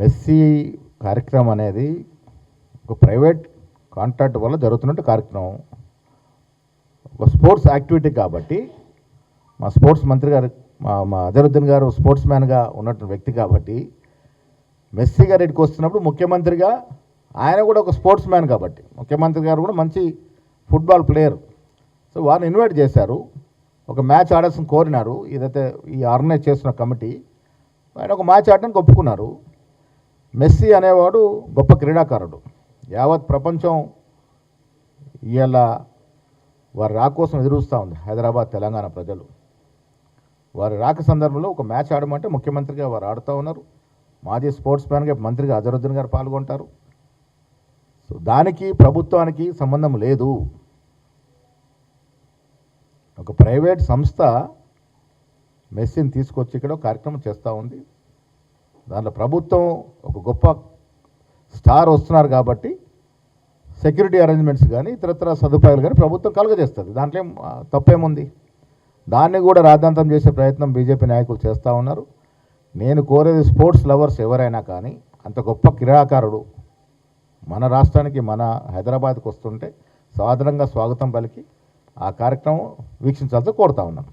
Messy కార్యక్రమం అనేది ఒక ప్రైవేట్ కాంట్రాక్ట్ వల్ల జరుగుతున్నట్టు కార్యక్రమం. ఒక స్పోర్ట్స్ యాక్టివిటీ కాబట్టి మా స్పోర్ట్స్ మంత్రి గారు మా మా అజరుద్దీన్ గారు స్పోర్ట్స్ మ్యాన్గా ఉన్నటువంటి వ్యక్తి కాబట్టి మెస్సీ గారు ఇక్కడికి వస్తున్నప్పుడు ముఖ్యమంత్రిగా ఆయన కూడా ఒక స్పోర్ట్స్ మ్యాన్ కాబట్టి ముఖ్యమంత్రి గారు కూడా మంచి ఫుట్బాల్ ప్లేయర్. సో వారిని ఇన్వైట్ చేశారు. ఒక మ్యాచ్ ఆడాల్సిన కోరినారు. ఇదైతే ఈ ఆర్గనైజ్ చేస్తున్న కమిటీ ఆయన ఒక మ్యాచ్ ఆడడానికి ఒప్పుకున్నారు. మెస్సీ అనేవాడు గొప్ప క్రీడాకారుడు. యావత్ ప్రపంచం ఇవాళ వారి రాక కోసం ఎదురుస్తూ ఉంది హైదరాబాద్ తెలంగాణ ప్రజలు. వారి రాక సందర్భంలో ఒక మ్యాచ్ ఆడమంటే ముఖ్యమంత్రిగా వారు ఆడుతూ ఉన్నారు. మాజీ స్పోర్ట్స్ మ్యాన్గా మంత్రిగా అజరుద్దీన్ గారు పాల్గొంటారు. సో దానికి ప్రభుత్వానికి సంబంధం లేదు. ఒక ప్రైవేట్ సంస్థ మెస్సీని తీసుకొచ్చి ఇక్కడ కార్యక్రమం చేస్తూ ఉంది. దాంట్లో ప్రభుత్వం ఒక గొప్ప స్టార్ వస్తున్నారు కాబట్టి సెక్యూరిటీ అరేంజ్మెంట్స్ కానీ ఇతరత్ర సదుపాయాలు కానీ ప్రభుత్వం కలుగజేస్తుంది. దాంట్లో ఏం తప్పేముంది? దాన్ని కూడా రాద్ధాంతం చేసే ప్రయత్నం బీజేపీ నాయకులు చేస్తూ ఉన్నారు. నేను కోరేది స్పోర్ట్స్ లవర్స్ ఎవరైనా కానీ అంత గొప్ప క్రీడాకారుడు మన రాష్ట్రానికి మన హైదరాబాద్కి వస్తుంటే సాధారణంగా స్వాగతం పలికి ఆ కార్యక్రమం వీక్షించాల్సి కోరుతా ఉన్నాను.